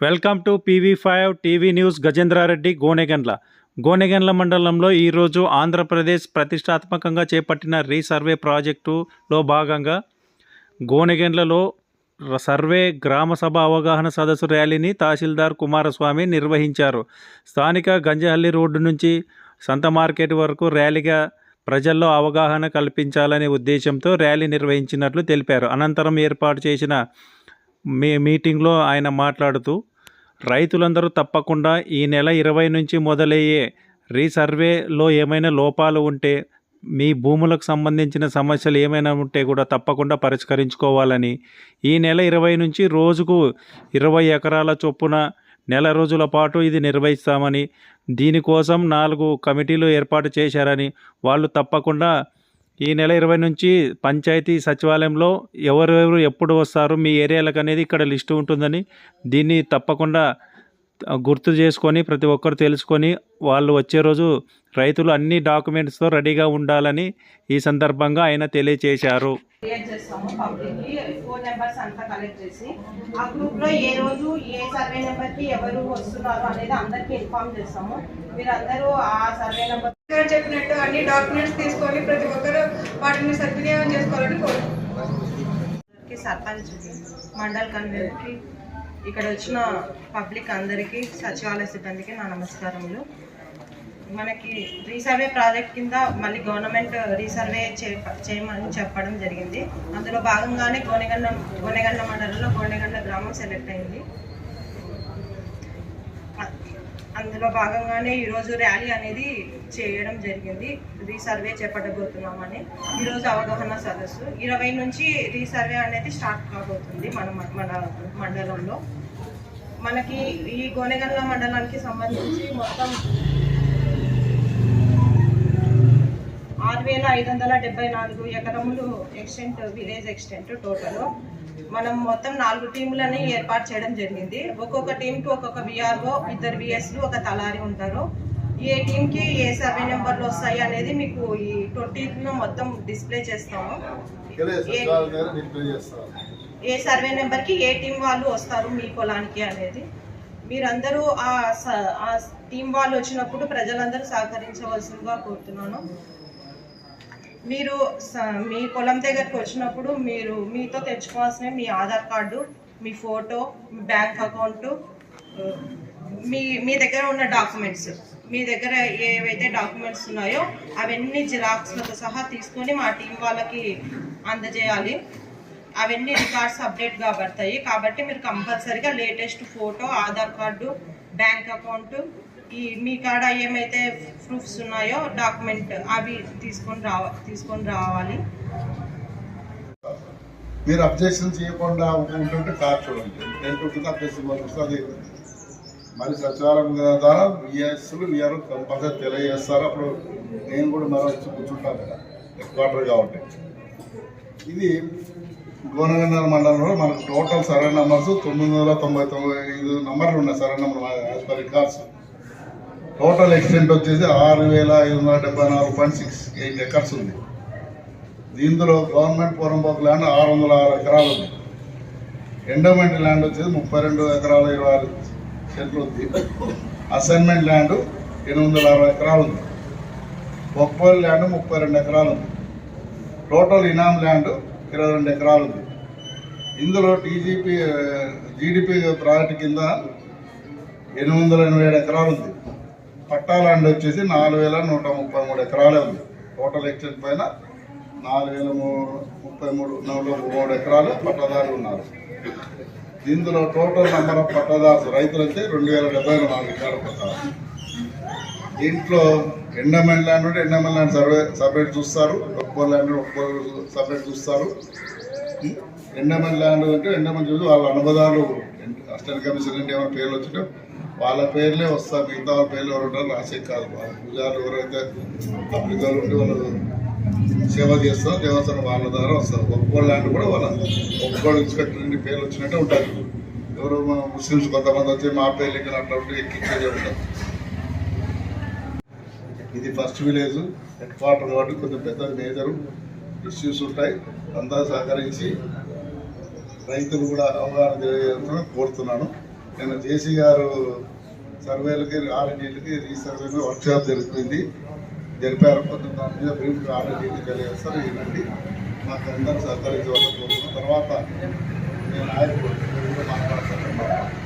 Welcome to PV five TV news Gajendrareddy Gonegandla. Gonegandla మండలంలో ఈరోజు ఆంధ్రప్రదేశ్ ప్రతిష్టాత్మకంగా చేపట్టిన రీసర్వే ప్రాజెక్టులో భాగంగా గోనెగండ్లలో సర్వే గ్రామ సభ అవగాహన సదస్సు ర్యాలీని తహసీల్దార్ కుమారస్వామి నిర్వహించారు. స్థానిక గంజహల్లి రోడ్డు నుంచి సంత మార్కెట్ వరకు ర్యాలీగా ప్రజల్లో అవగాహన కల్పించాలనే ఉద్దేశంతో ర్యాలీ నిర్వహించినట్లు తెలిపారు. అనంతరం ఏర్పాటు చేసిన మీ మీటింగ్లో ఆయన మాట్లాడుతూ రైతులందరూ తప్పకుండా ఈ నెల ఇరవై నుంచి మొదలయ్యే రీసర్వేలో ఏమైనా లోపాలు ఉంటే మీ భూములకు సంబంధించిన సమస్యలు ఏమైనా ఉంటే కూడా తప్పకుండా పరిష్కరించుకోవాలని ఈ నెల ఇరవై నుంచి రోజుకు ఇరవై ఎకరాల చొప్పున నెల రోజుల పాటు ఇది నిర్వహిస్తామని దీనికోసం నాలుగు కమిటీలు ఏర్పాటు చేశారని వాళ్ళు తప్పకుండా ఈ నెల ఇరవై నుంచి పంచాయతీ సచివాలయంలో ఎవరెవరు ఎప్పుడు వస్తారు మీ ఏరియాలకు అనేది ఇక్కడ లిస్టు ఉంటుందని దీన్ని తప్పకుండా గుర్తు చేసుకొని ప్రతి ఒక్కరు తెలుసుకొని వాళ్ళు వచ్చే రోజు రైతులు అన్ని డాక్యుమెంట్స్తో రెడీగా ఉండాలని ఈ సందర్భంగా ఆయన తెలియచేశారు. క్రియేట్ చేస్తాము పబ్లిక్కి ఫోన్ నెంబర్స్ అంతా కలెక్ట్ చేసి ఆ గ్రూప్లో ఏ రోజు ఏ సర్వే నెంబర్కి ఎవరు వస్తున్నారు అనేది అందరికి ఇన్ఫార్మ్ చేస్తాము. మీరు అందరూ ఆ సర్వే నెంబర్ గారు చెప్పినట్టు అన్ని డాక్యుమెంట్స్ తీసుకొని ప్రతి ఒక్కరు వాటిని సద్వినియోగం చేసుకోవాలని కోరుకుంటున్నాను సర్పంచ్ మండల్ కన్వీనర్కి ఇక్కడ వచ్చిన పబ్లిక్ అందరికీ సచివాలయ సిబ్బందికి నా నమస్కారములు. మనకి రీసర్వే ప్రాజెక్ట్ కింద మళ్ళీ గవర్నమెంట్ రీసర్వే చేయమని చెప్పడం జరిగింది. అందులో భాగంగానే గోనెగండ గోనెగండ మండలంలో గోనెగండ గ్రామం సెలెక్ట్ అయింది. అందులో భాగంగానే ఈరోజు ర్యాలీ అనేది చేయడం జరిగింది. రీసర్వే చేపట్టబోతున్నామని. ఈరోజు అవగాహన సదస్సు. ఇరవై నుంచి రీసర్వే అనేది స్టార్ట్ కాబోతుంది మన మన మండలంలో. మనకి ఈ గోనెగల్ల మండలానికి సంబంధించి మొత్తం ఆరు వేల ఐదు వందల డెబ్బై నాలుగు ఎకరములు ఎక్స్టెంట్ విలేజ్ ఎక్స్టెంట్ టోటల్. మనం మొత్తం నాలుగు టీములని ఏర్పాటు చేయడం జరిగింది. ఒక్కొక్క టీంకి ఒక్కొక్క విఆర్ఓ ఇద్దరు విఎస్లు ఒక తలారి ఉంటారు. ఏ టీంకి ఏ సర్వే నెంబర్లు వస్తాయి అనేది మీకు ఈ ట్వంటీలో మొత్తం డిస్ప్లే చేస్తాము. ఏ- సర్వే నెంబర్కి ఏ టీం వాళ్ళు వస్తారు మీ పొలానికి అనేది. మీరందరూ ఆ టీం వాళ్ళు వచ్చినప్పుడు ప్రజలందరూ సహకరించవలసిందిగా కోరుతున్నాను. మీరు స- మీ పొలం దగ్గరకు వచ్చినప్పుడు మీరు మీతో తెచ్చుకోవాల్సిన మీ ఆధార్ కార్డు మీ ఫోటో మీ బ్యాంక్ అకౌంటు మీ మీ దగ్గర ఉన్న డాక్యుమెంట్స్. మీ దగ్గర ఏవైతే డాక్యుమెంట్స్ ఉన్నాయో అవన్నీ జిరాక్స్లతో సహా తీసుకొని మా టీం వాళ్ళకి అందజేయాలి. అవన్నీ రికార్డ్స్ అప్డేట్ కాబడతాయి కాబట్టి మీరు కంపల్సరీగా latest photo Aadhaar card bank account ఈ మీ కాడ ఏమైతే ప్రూఫ్స్ ఉన్నాయో డాక్యుమెంట్ అవి తీసుకొని రావ తీసుకొని రావాలి. మీరు అబ్జెక్షన్ చేయకుండా ఉంటుంటే కార్ చూడండి. ఎంత ఉంటుంది అబ్జెక్షన్ వస్తుంది. మరి సచివాలయం ద్వారా విఎస్లు విఆర్ కంపల్సరీ తెలియజేస్తారు. అప్పుడు నేను కూడా మరో వచ్చి కూర్చుంటాను కదా హెడ్ క్వార్టర్ కాబట్టి. ఇది గోనగండ మండలంలో మనకు టోటల్ సర్వే నెంబర్స్ తొమ్మిది వందల తొంభై తొమ్మిది ఐదు నెంబర్లు ఉన్నాయి survey number as per records total extent వచ్చేసి ఆరు వేల ఐదు వందల డెబ్బై నాలుగు పాయింట్ సిక్స్ ఎయిట్ ఎకర్స్ ఉంది. దీంట్లో గవర్నమెంట్ పొరంపోకు ల్యాండ్ ఆరు వందల ఆరు ఎకరాలు ఉంది. ఎండోమెంట్ ల్యాండ్ వచ్చేసి ముప్పై రెండు ఎకరాల ఇరవై ఆరు సెంట్లు ఉంది. అసైన్మెంట్ ల్యాండ్ ఎనిమిది వందల అరవై ఎకరాలు ఉంది. బొప్పల్ ల్యాండ్ ముప్పై రెండు ఎకరాలు ఉంది. టోటల్ ఇనాం ల్యాండ్ ఇరవై రెండు ఎకరాలు ఉంది. ఇందులో టీజీపీ జీడిపి ప్రాజెక్ట్ కింద ఎనిమిది వందల ఎనభై ఏడు ఎకరాలు ఉంది. పట్టా ల్యాండ్ వచ్చేసి నాలుగు వేల నూట ముప్పై మూడు ఎకరాలే ఉంది. టోటల్ ఎక్స్టెంట్ పైన నాలుగు వేల ముప్పై మూడు నూట మూడు ఎకరాలు పట్టదారులు ఉన్నారు. ఇందులో టోటల్ నెంబర్ ఆఫ్ పట్టదారులు రైతులు అయితే రెండు వేల డెబ్బై నాలుగు ఎకరాల పట్టాలు దీంట్లో ఎండమెంట్ ల్యాండ్ ఉంటే ఎండమెంట్ ల్యాండ్ సర్వే సపరేట్ చూస్తారు. ఒక్కో ల్యాండ్ ఒక్కో సపరేట్ చూస్తారు. ఎండమని ల్యాండ్ అంటే ఎండమని చూసి వాళ్ళ అనుభవాలు అస్టల్ కమిషన్ అంటే ఏమైనా పేర్లు వచ్చినా వాళ్ళ పేర్లే వస్తారు. మిగతా వాళ్ళ పేర్లు ఎవరు ఉంటారో రాసే కాదు. వాళ్ళ పూజారులు ఎవరైతే పబ్లికాలు ఉండి వాళ్ళు సేవ చేస్తారో దేవస్థానం వాళ్ళ ద్వారా వస్తారు. ఒక్కోళ్ళ ల్యాండ్ కూడా వాళ్ళ ఒక్కోళ్ళు ఇన్స్పెక్టర్ నుండి పేర్లు వచ్చినట్టే ఉంటారు. ఎవరు ముస్లిమ్స్ కొంతమంది వచ్చి మా పేర్లు ఇక్కడ అట్లా ఉంటే ఎక్కించేదే ఉంటారు. ఇది ఫస్ట్ విలేజ్ హెడ్ క్వార్టర్ కాబట్టి కొంచెం పెద్ద మేజర్ ఇష్యూస్ ఉంటాయి అంతా సహకరించి రైతులు కూడా అవగాహన తెలియజేస్తున్నా కోరుతున్నాను. నేను జేసీ గారు సర్వేలకి ఆర్ఎన్డీలకి రీసర్వేలో వర్క్షాప్ జరుగుతుంది. జరిపారు కొంచెం దాని మీద బ్రీఫ్ ఆర్ఎన్డీకి తెలియజేస్తారు. ఏంటంటే మాకు అందరూ సహకరించవలసి కోరుతున్నాం తర్వాత నేను ఆయన మాట్లాడతాను.